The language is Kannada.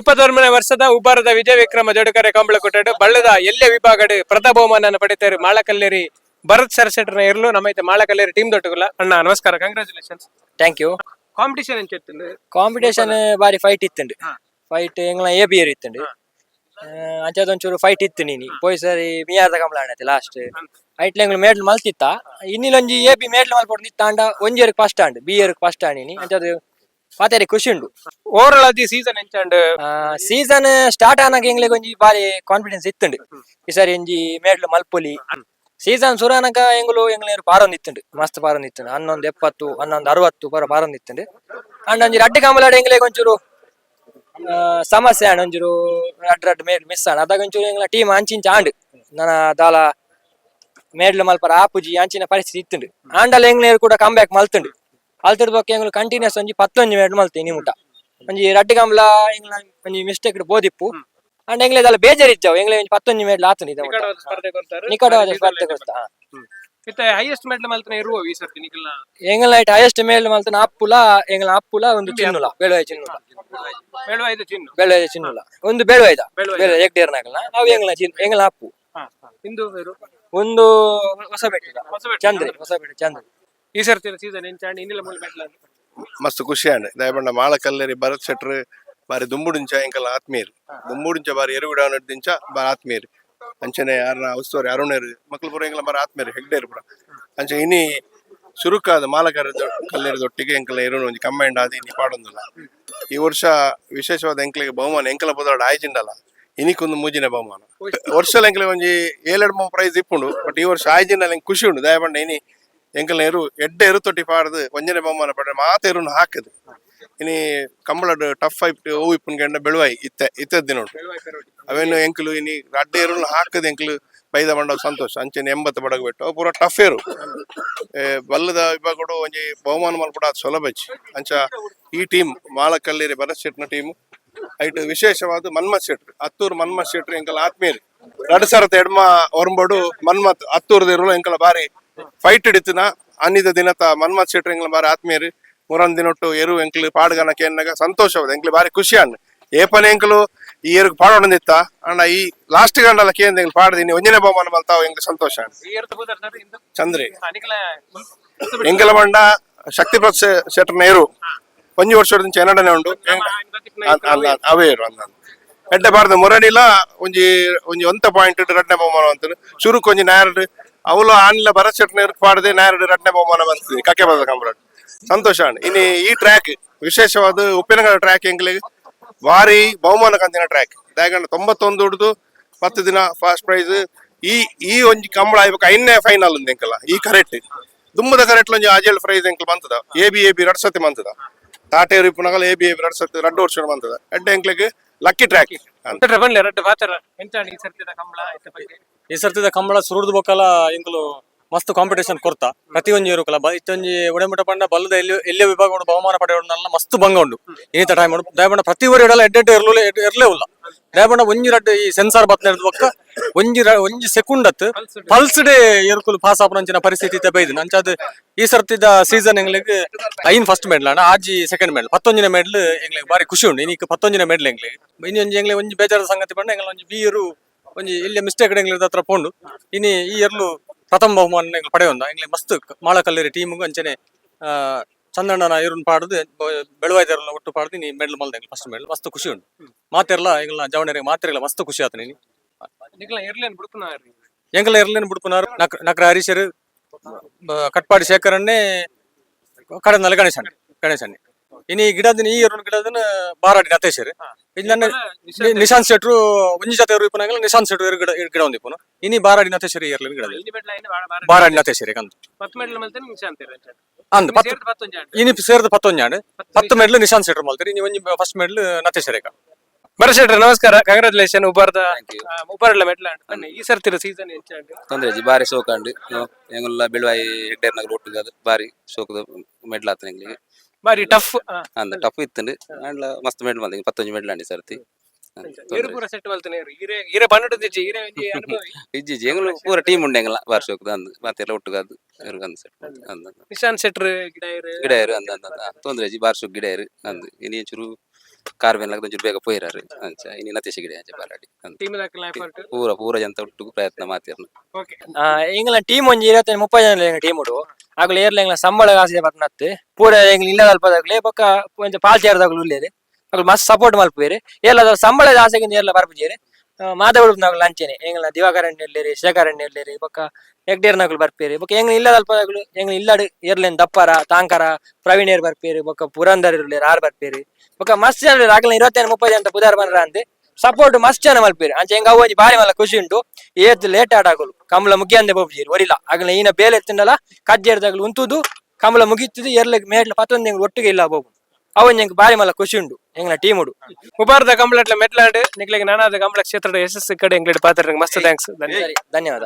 ಮುಪ್ಪತ್ತೊಂಬನೇ ವರ್ಷದ ಉಬ್ಬಾರದ ವಿಜಯ ವಿಕ್ರಮ ಜೋಡುಕರೆ ಕಂಬಳ ಕೊಟ್ಟಡು ಬಳ್ಳದ ಎಲ್ಲೆ ವಿಭಾಗಡ್ ಪ್ರಥಮ ಬಹುಮಾನ ಪಡಿತಾರೆ ಮಾಳಕಲ್ಲೇರಿ ಭರತ್ ಸರಸೆಟ್ರನ ಇರಲು. ನಮ್ಮೈತೆ ಮಾಳಕಲ್ಲೇರಿ ಟೀಮ್ ದೊಟ್ಟುಗುಲ ಅಣ್ಣ ನಮಸ್ಕಾರ. ಕಂಗ್ರಾಚುಲೇಷನ್ಸ್ ಥ್ಯಾಂಕ್ ಯು ಕಾಂಪಿಟೇಷನ್ ಎಂಚ ಇತ್ತು ಕಾಂಪಿಟೇಷನ್ ಬಾರಿ ಫೈಟ್ ಇತ್ತುಂಡು. ಫೈಟ್ ಎಂಗ್ಲ ಎ ಬಿ ಇರ್ ಇತ್ತುಂಡು. ಅಂಚಾದೊಂಚೂರು ಫೈಟ್ ಇತ್ತು ನೀನು. ಪೋಯ್ ಸರಿ ಮಿಯಾದ ಕಂಬಳ ಆಣತಿ ಲಾಸ್ಟ್ ಫೈಟ್ ಎಂಗ್ಲ ಮೇಡ್ಲ್ ಮಲ್ತಿತ್ತ? ಇನ್ನಿಲೊಂಜಿ ಎ ಬಿ ಮೇಡ್ಲ್ ಮಲ್ಪೊಡು ನಿತ್ತಾಂಡ ಒಂಜಿ ಫಸ್ಟ್ ಆಂಡ್. ಬಿ ಇಯರ್ ಫಸ್ಟ್ ಆಣಿನಿ ಅಂಚದು ಪಾತೆರಿ ಖುಷಿ ಉಂಡು ಓವರಾಲ್ ಆದಿ ಸೀಸನ್ ಎಂಚಾಂಡ್ ಸೀಸನ್ ಸ್ಟಾರ್ಟ್ ಆನಾಗ ಎಂಗ್ಲಿಗೆ ಒಂಜಿ ಬಾರಿ ಕಾನ್ಫಿಡೆನ್ಸ್ ಇತ್ತುಂಡು ಈ ಸಾರಿ ಒಂಜಿ ಮೇಡ್ಲ್ ಮಲ್ಪೊಲಿ ಸೀಸನ್ ಸುರಾನಕ ಎಂಗ್ಲು ಎಂಗ್ಲೇರು ಪಾರೊಂದು ಇತ್ತುಂಡು ಮಸ್ತ್ ಪಾರೊಂದು ಇತ್ತುಂಡು ಹನ್ನೊಂದು ಎಪ್ಪತ್ತು ಹನ್ನೊಂದು ಅರವತ್ತು ಪರ ಪಾರೊಂದು ಇತ್ತುಂಡು ಅಂಡ್ ಒಂಜಿ ರಡ್ಡು ಕಾಮಲಾಡ ಎಂಗ್ಲಿಗೆ ಒಂಚೂರು ಸಮಸ್ಯೆ ಆಂಡ್ ಒಂಚೂರು ರಡ್ ರಡ್ ಮೇಡ್ ಮಿಸ್ ಆಂಡ್. ಅದಾಗ ಒಂಚೂರು ಎಂಗ್ಲ ಟೀಮ್ ಅಂಚಿಂಚ ಆಂಡ್. ನನ್ನ ದಾಲ ಮೇಡ್ಲು ಮಲ್ಪರ ಆಪುಜಿ ಅಂಚಿನ ಪರಿಸ್ಥಿತಿ ಇತ್ತುಂಡು ಆಂಡಲ ಎಂಗ್ಲೇರು ಕೂಡ ಕಮ್ ಬ್ಯಾಕ್ ಮಲ್ತುಂಡು ಅಲ್ತದ ಬೊಕ್ಕ ಎಂಗ್ಲು ಕಂಟಿನ್ಯೂಸ್ ಒಂಜಿ ಪತ್ತೊಂಜಿ ಮೇಡ್ ಮಲ್ತಿ ನಿಮುಟ ಒಂಜಿ ರಡ್ಡು ಕಂಬಲ ಎಂಗ್ಲ ಒಂಜಿ ಮಿಸ್ಟೇಕ್ ಬೋದಿಪ್ಪು. ಅಂಡ್ ಬೇಜಾರ್ ಇಜ್ಜಾವು ಎಂಗ್ಲೆ ಒಂಜಿ ಪತ್ತೊಂಜಿ ಮೇಡ್ ಆತುಂಡು ಇದ ನಿಕಟವಾದ ಸ್ಪರ್ಧೆ ಕೊಡ್ತಾ ಹೈಯೆಸ್ಟ್ ಮೆಡಲ್ ಮಲ್ತನ ಇರುವ ಈ ಸರ್ತಿ ನಿಕಲ್ಲ ಎಂಗ್ಲ ಐಟ್ ಹೈಯೆಸ್ಟ್ ಮೇಲ್ ಮಲ್ತನ ಅಪ್ಪುಲ ಎಂಗ್ಲ ಅಪ್ಪುಲ ಒಂದು ಚಿನ್ನುಲ ಬೇಳುವಾಯ ಚಿನ್ನುಲ. ಹೇಳುವ ಇದು ಚಿನ್ನು. ಬೇಳುವಾಯ ಚಿನ್ನುಲ. ಒಂದು ಬೇಳುವಾಯ್ದ. ಬೇಳುವಾಯ್ದ. ಎಕ್ಟೇರ್ ಎಕ್ಡೇರ್ ನಾಗಲ ಅವು ಎಂಗ್ಲ ಚಿನ್ ಎಂಗ್ಲ ಅಪ್ಪು. ಒಂದು. ಚಂದ್ರಿ ಚಂದ್ರಿ. ಈ ಸರ್ತಿನ ಸೀಸನ್ ಎಂಚಾಂಡ್ ಇನ್ನಿಲ್ಲ ಮೂಲ ಮೆಟ್ಲ ಮಸ್ತ್ ಖುಷಿ ಆಂಡ್ ದಯಬಂಡ ಮಾಳ ಕಲ್ಲೇರಿ ಭರತ್ ಶೆಟ್ರ್ ಬಾರಿ ದುಂಬುಡುಂಚ ಎಂಕಲ್ ಆತ್ಮೀಯರು. ದುಂಬುಡುಂಚ ಬಾರಿ ಎರುಗುಡ ನಡ್ದಿಂಚ ಬಾರಿ ಆತ್ಮೀಯರು. ಅಂಚನೆ ಯಾರನ್ನ ಉಸ್ತುವಾರಿ ಅರುಣೇರು ಮಕ್ಕಳು ಪೂರ ಎಂಕಲ ಬಾರಿ ಆತ್ಮೀಯರು ಹೆಗ್ಡೇರು ಪೂರ. ಅಂಚೆ ಇನಿ ಸುರುಕಾದ ಮಾಲಕರ ಕಲ್ಲೇರಿ ದೊಟ್ಟಿಗೆ ಎಂಕಲ ಇರೋನು ಒಂಜಿ ಕಂಬೈಂಡ್ ಆದಿ ಇನಿ ಪಾಡೊಂದುಲ್ಲ. ಈ ವರ್ಷ ವಿಶೇಷವಾದ ಎಂಕಲಿಗೆ ಬಹುಮಾನ ಎಂಕಲ ಪದವಾಡ ಆಯ್ಜಿಂಡಲ್ಲ ಇನಿಕೊಂದು ಮೂಜಿನ ಬಹುಮಾನ. ವರ್ಷಲ ಎಂಕಲೆ ಒಂಜಿ ಏಳೆರಡು ಮೂರು ಪ್ರೈಸ್ ಇಪ್ಪುಂಡು ಬಟ್ ಈ ವರ್ಷ ಆಯ್ಜಿಂಡಲ್ಲ ಎಂಕ್ ಖುಷಿ ಉಂಡು ದಯಬಂಡ ಇನಿ ಎಂಕಲ್ನ ಎರು ಎಡ್ಡೆ ಎರು ತೊಟ್ಟಿ ಪಾಡ್ದು ಒಂಜನೆ ಬಹುಮಾನ ಪಡ್ರೆ ಮಾತ ಎರುನು ಹಾಕದು ಇನಿ ಕಂಬಳ ಟಫ್ ಐಪ್ ಹೂ ಗಂಡ ಬೆಳವಾಯಿ ಇತ್ತೆ ಇತ್ತದ ದಿನ ಉಂಟು ಅವೇನು ಎಂಕಲು ಇನಿ ಅಡ್ಡೆ ಎರುನು ಹಾಕದು ಎಂಕಲು ಬೈದ ಮಂಡ ಸಂತೋಷ. ಅಂಚೆನೆ ಎಂಬತ್ತು ಬಡಗ ಬಿಟ್ಟು ಪೂರ ಟಫ್ ಏರು ಬಲ್ಲದ ವಿಭಾಗಡು ಒಂಜಿ ಬಹುಮಾನ ಮಲ್ಪಡ ಅದು ಅಂಚ ಈ ಟೀಮ್ ಮಾಳಕಲ್ಲಿರಿ ಭರತ್ ಶೆಟ್ನ ಟೀಮ್ ಐಟ್ ವಿಶೇಷವಾದ ಮನ್ಮತ್ ಶೆಟ್ರು. ಹತ್ತೂರು ಮನ್ಮತ್ ಶೆಟ್ರು ಎಂಕಲ್ ಆತ್ಮೀಯರು. ಎರಡು ಎಡ್ಮ ಮನ್ಮತ್ ಅತ್ತೂರ್ದ ಇರುಳು ಎಂಕಲ ಬಾರಿ ಫೈಟ್ ಹಿಡಿತಿನ. ಅನ್ನಿದ ದಿನತ ಮನ್ಮತ್ ಶೆಟ್ರು ಎಂಗ್ಲ ಬಾರಿ ಆತ್ಮೀಯರು. ಮೂರೊಂದು ದಿನೊಟ್ಟು ಎರು ಎಂಕ್ಲು ಪಾಡ್ಗನಕ್ಕೆ ಎನ್ನಗ ಸಂತೋಷವಾದ. ಎಂಕ್ಲಿ ಬಾರಿ ಖುಷಿ ಅಣ್ಣ ಏಪನ ಎಂಕ್ಲು ಈ ಎರು ಪಾಡೋಣಿತ್ತ ಅಣ್ಣ ಈ ಲಾಸ್ಟ್ ಗಂಡಲ್ಲ ಕೇಂದ್ರ ಎಂಕ್ಲು ಪಾಡ್ದಿನಿ ಒಂಜನೆ ಬಹುಮಾನ ಬಂತಾವ ಎಂಕ್ಲು ಸಂತೋಷ ಅಣ್ಣ ಚಂದ್ರಿ. ಎಂಗಲ ಎಂಕಲ ಬಂಡ ಶಕ್ತಿಪ್ರತ್ ಶೆಟ್ರನ ನೇರು ಒಂಜಿ ವರ್ಷದ ಚೆನ್ನಡನೆ ಉಂಡು. ಅವೇ ಇರು ಅಂದ ಎಡ್ಡ ಬಾರ್ದ ಮುರಣಿಲ ಒಂಜಿ ಒಂಜಿ ಒಂತ ಪಾಯಿಂಟ್ ರಡ್ನೆ ಬಹುಮಾನ ಅಂತ ಶುರು ಒಂಜಿ ನ್ಯಾರಡ್ ಭರತ್ ಶೆಟ್ನ ಇರ್ಕ್ ಪಾಡದೆ ನ್ಯಾರಡ್ ರಡ್ನೆ ಬಹುಮಾನ ಬಂತು ಕಕ್ಕೆ ಬದ ಕಂಬಳ ಸಂತೋಷ ಅಣ್ಣ. ಇನ್ನು ಈ ಟ್ರ್ಯಾಕ್ ವಿಶೇಷವಾದ ಉಪ್ಪಿನಗರ ಟ್ರ್ಯಾಕ್ ಎಂಗ್ಲಿಗೆ ಭಾರಿ ಬಹುಮಾನ ಕಂತಿನ ಟ್ರ್ಯಾಕ್ ದಯಗಂಡ ತೊಂಬತ್ತೊಂದು ಹುಡುದು ಹತ್ತು ದಿನ ಫಸ್ಟ್ ಪ್ರೈಸ್ ಈ ಈ ಒಂಜಿ ಕಂಬಳ ಆಯ್ಬೇಕು ಐದನೇ ಫೈನಲ್ ಒಂದು ಎಂಕಲ್ಲ ಈ ಕರೆಕ್ಟ್ ದುಮ್ಮದ ಕರೆಕ್ಟ್ ಒಂಜಿ ಆಜೇಲ್ ಪ್ರೈಸ್ ಎಂಕಲ್ ಬಂತದ. ಎ ಬಿ ಎ ಬಿ ರಡ್ ಸತಿ ಬಂತದ. ತಾಟೇರು ಇಪ್ಪುನಗಲ್ ಎ ಬಿ ಎ ಬಿ ರಡ್ ಸತಿ ವರ್ಷ ಬಂತದ. ಎಡ್ಡೆ ಎಂಕ್ಲಿಗೆ ಲಕ್ಕಿ ಟ್ರ್ಯಾಕ್ ಅಂತ ಬನ್ಲಿ ರಡ್ ಬಾತರ ಎಂತ ಕಂಬಳ ಈ ಸರ್ತಿದ ಕಂಬಳ ಸುರುಡ್ದು ಬೊಕ್ಕಲ ಇಂಕುಲು ಮಸ್ತ್ ಕಾಂಪಿಟೇಷನ್ ಕೊರ್ತ. ಪ್ರತಿ ಒಂಜಿ ಇರುಕಲ ಇತ್ತೊಂಜಿ ಒಡೆಮುಟ ಪಂಡ ಬಲ್ಲದ ಎಲ್ಲಿ ಎಲ್ಲಿ ವಿಭಾಗ ಉಂಡು ಬಹುಮಾನ ಪಡೆಯೋಣ ಮಸ್ತ್ ಭಂಗ ಉಂಡು ಇನ್ನಿತ ಟೈಮ್ ಉಂಡು ದಯಪಂಡ ಪ್ರತಿ ಊರು ಇಡಲ್ಲ ಎಡ್ಡೆಡ್ಡೆ ಇರಲು ಇರ್ಲೇ ಉಲ್ಲ ದಯಪಂಡ ಒಂಜಿ ರಡ್ಡು ಈ ಸೆನ್ಸಾರ್ ಹಿಡ್ದು ಬೊಕ್ಕ ಒಂಜಿ ರ- ಒಂಜಿ ಸೆಕೆಂಡ್ ಅತ್ ಪಲ್ಸ್ ಡೇ ಇರುಕುಲು ಪಾಸ್ ಆಪನಂಚಿನ ಪರಿಸ್ಥಿತಿ ಇತ್ತೆ ನಂಚಾದ ಈ ಸರ್ತಿದ ಸೀಸನ್ ಎಂಗ್ಲಿಗೆ ಐನ್ ಫಸ್ಟ್ ಮೆಡ್ಲ್ ಅಣ್ಣ ಆಜಿ ಸೆಕೆಂಡ್ ಮೆಡ್ಲ್ ಪತ್ತೊಂಜಿನ ಮೆಡ್ಲ್ ಎಂಗ್ಲಿಗೆ ಬಾರಿ ಖುಷಿ ಉಂಡು ಇನ್ನೀಗ ಪತ್ತೊಂಜಿನ ಮೆಡ್ಲ್ ಎಂಗ್ಲಿಗೆ ಇನ್ನೊಂದು ಎಂಗ್ಲಿ ಒಂಜಿ ಬೇಜಾರದ ಸಂಗತಿ ಪಂಡ ಎಂಗ್ಲ ಒಂಜಿ ಬೀರು ಒಂಜಿ ಇಲ್ಲಿ ಮಿಸ್ಟೇಕ್ ಎಂಗ್ಲಿದ ಹತ್ರ ಪೋಂಡು. ಇನಿ ಈ ಎರಡು ಪ್ರಥಮ ಬಹುಮಾನ ಎಂಗ್ಲು ಪಡೆಯೊಂದ ಎಂಗ್ಲೆ ಮಸ್ತ್ ಮಾಳ ಕಲ್ಲೇರಿ ಟೀಮ್ ಅಂಚನೆ ಚಂದಣ್ಣನ ಇರುನ್ ಪಾಡ್ದು ಬೆಳವಾಯ್ದರ್ಲ ಒಟ್ಟು ಪಾಡ್ದು ನೀ ಮೆಡಲ್ ಮಲ್ದ ಫಸ್ಟ್ ಮೆಡಲ್ ಮಸ್ತ್ ಖುಷಿ ಉಂಡು ಮಾತೆರ್ಲ ಎಂಗ್ಲ ಜವಣರಿಗೆ ಮಾತೆರ್ಲ ಮಸ್ತ್ ಖುಷಿ ಆತ ನೀನು ಎಂಗಲ ಬಿಡ್ಪುನಾರು ನಕ್ ನಕ್ರ ಹರೀಶರು ಕಟ್ಪಾಡಿ ಶೇಖರನ್ನೇ ಕಡನಲ್ಲ ಗಣೇಶಣ್ಣ ಗಣೇಶಣ್ಣ ಇನಿ ಈ ಗಿಡದ ಈ ಎರಡು ಗಿಡದನ್ನ ಬಾರಾಡಿ ನತೇಶರು ಇಲ್ಲಿ ನನ್ನ ನಿಶಾಂತ್ ಶೆಟ್ರು ಒಂಜಿ ಜೊತೆ ಇರುಪನಾಗಲ ನಿಶಾಂತ್ ಶೆಟ್ರು ಗಿಡ ಗಿಡ ಒಂದಿಪ್ಪನು ಇನಿ ಬಾರಾಡಿ ನತೇಶರು ಇರ್ಲಿ ಗಿಡ ಇಲ್ಲಿ ಮೆಡ್ಲ ಐನ ಬಾಳ ಬಾರ ಬಾರಾಡಿ ನತೇಶರಿ ಕಂದು ಅಂದ್. ಪತ್ತು ಸೇರ್ದ ಪತ್ತೊಂಜಾಂಡ್ ಇನಿ ಸೇರ್ದ ಪತ್ತೊಂಜಾಂಡ್ ಪತ್ತು ಮೆಡ್ಲು ನಿಶಾಂತ್ ಶೆಟ್ರು ಮಲ್ತರಿ ಇನಿ ಒಂಜಿ ಫಸ್ಟ್ ಮೆಡ್ಲು ಬರ ಶೆಟ್ರ ನಮಸ್ಕಾರ. ಕಂಗ್ರಾಚುಲೇಷನ್ ಉಪಾರ್ದ ಮೆಡ್ಲ ಬನ್ನಿ ಈ ಸರ್ತಿರ ಸೀಸನ್ ಎಂಚಾಂಡ್ ತೊಂದ್ರೆ ಜಿ ಬಾರಿ ಸೋಕಾಂಡ್ ಎಂಗುಲ್ಲ ಬಿಳುವಾಯಿ ಹೆಗ್ಡೇರ್ನಾಗ ಒಟ್ಟಿಗೆ ಬಾರಿ ಸೋಕದ ಮೆಡ್ಲ್ ಆತನ ಎಂಗ್ಲಿಗೆ ಬಾರಿ ಟಫ್ ಅಂದ ಟಫ್ ಇತ್ತು ಅಂಡ್ಲ ಮಸ್ತ್ ಮೆಡ್ಲ್ ಬಂದ ಪತ್ತೊಂಜಿ ಮೆಡ್ಲ್ ಅಂಡಿ ಸರ್ತಿ. ಇರು ಪೂರ ಸೆಟ್ ಮಲ್ತನೆ ಇರು ಇರೆ ಇರೆ ಬನ್ನಡ ದಿಜ್ಜಿ ಇರೆ ಒಂಜಿ ಅನುಭವಿ. ಇಜ್ಜಿ ಇಜ್ಜಿ ಎಂಗ್ಲು ಪೂರ ಟೀಮ್ ಉಂಡೆ ಎಂಗಲ ಶೋಕದ ಅಂದ್ ಮಾತೆಲ್ಲ ಒಟ್ಟುಗಾದು ಇರ್ಗ ಅಂದ್ ಸೆಟ್ ಅಂದ ನಿಶಾನ್ ಶೆಟ್ರ್ ಗಿಡ ಇರು ಗಿಡ ಇರು ಅಂದ ಅಂದ. ತೊಂದ್ರೆ ಜಿ ಬಾರಿ ಶೋಕ್ ಗಿಡ ಇರು ಅಂದ್ ಇನಿ ಚೂರು ಕಾರ್ ಲಗ್ನ ಒಂಚೂರು ಬೇಗ ಪೋಯಿರಾರು. ಅಂಚ ಇನ್ನು ನತೇಶ ಗಿಡೆ ಅಂಚ ಬಾರಾಡಿ. ಪೂರ ಪೂರ ಜಂತ ಒಟ್ಟು ಪ್ರಯತ್ನ ಮಾತಿರ್ನ ಓಕೆ ಆ ಎಂಗ್ಲ ಟೀಮ್ ಒಂಜಿ ಇರತ್ತೆ ಮುಪ್ಪೈ ಜನ ಟೀಮ್ ಉಡು? ಆಗ್ಲ ಏರ್ಲೆ ಎಂಗ್ಲ ಸಂಬಳ ಆಸೆ ಬರ್ತನತ್ತೆ ಪೂರ ಇಲ್ಲ ಅಲ್ಪದಾಗ್ಲಿ ಬೊಕ್ಕ ಪಾಲ್ ಪಾಲ್ಚೇರ್ದಾಗ್ಲು ಉಳ್ಳೇರಿ ಅಕ್ಲು ಮಸ್ತ್ ಸಪೋರ್ಟ್ ಮಲ್ಪೇರಿ ಎಲ್ಲ ಸಂಬಳದ ಆಸೆಗಿಂದ ಎಲ್ಲ ಬರ್ಪಿಜೇರಿ ಮಾತಾಡುದು ಅಂಚೆನೆ ಎಂಗ್ಲ ದಿವಾಕರಣ್ಯ ಇರ್ಲೇರಿ ಶೇಖರಣ್ಯ ಇರ್ಲೇರಿ ಬೊಕ್ಕ ಹೆಗ್ಡೇರ್ನಾಗ್ಲು ಬರ್ಪೇರಿ ಬೊಕ್ಕ ಎಂಗ್ಲ ಇಲ್ಲ ಅಲ್ಪದಾಗ್ಲು ಎಂಗ್ಲ ಇಲ್ಲಡ್ ಏರ್ಲೇನ್ ದಪ್ಪರ, ತಾಂಕರ ಪ್ರವೀಣ್ ಏರ್ ಬರ್ಪೇರಿ ಬೊಕ್ಕ ಪುರಂದರ್ ಇರ್ಲೇರಿ, ಆರ್ ಬರ್ಪೇರಿ ಬೊಕ್ಕ ಮಸ್ತ್ ಆಗ್ಲ ಇರುವತ್ತೇನು ಮುಪ್ಪತ್ತು ಜನ ಪುದಾರ್ ಬಂದ್ರ ಅಂತೆ ಸಪೋರ್ಟ್ ಮಸ್ತ್ ಜನ ಮಲ್ಪೇರಿ ಅಂಚೆ ಹೆಂಗ ಒಂಜಿ ಬಾರಿ ಮಲ್ಲ ಖುಷಿ ಉಂಟು. ಏತ್ ಲೇಟ್ ಆಡಾಗಲು ಕಮಲ ಮುಗಿಯಂದೆ ಬೋಬ್ಜೀರಿ ಒರಿಲ ಆಗಲೇ ಈನ ಬೇಲೆ ಎತ್ತಿಂಡಲ ಕಜ್ಜೇರ್ದಾಗ್ಲು ಉಂತುದು ಕಮಲ ಮುಗಿತಿದ್ದು ಎರ್ಲೆಗ್ ಮೇಡ್ಲ ಪತ್ತೊಂದು ಹೆಂಗ್ ಒಟ್ಟಿಗೆ ಇಲ್ಲ ಬೋಬು. ಅವನ್ ಹೆಂಗ್ ಬಾರಿ ಮಲ್ಲ ಖುಷಿ ಉಂಟು. ಎಂಗ್ಲ ಟೀಮ್ ಉಡು. ಉಪಾರದ ಕಂಬಳಟ್ಲ ಮೆಟ್ಲಾಡ್ ನಿಕ್ಲೆಗೆ ನಾನಾದ ಕಂಬಳ ಕ್ಷೇತ್ರದ ಯಶಸ್ಸು ಕಡೆ ಎಂಗ್ಲೆಡ್ ಪಾತ್ರ ಮಸ್ತ್ ಥ್ಯಾಂಕ್ಸ್ ಧನ್ಯವಾದ.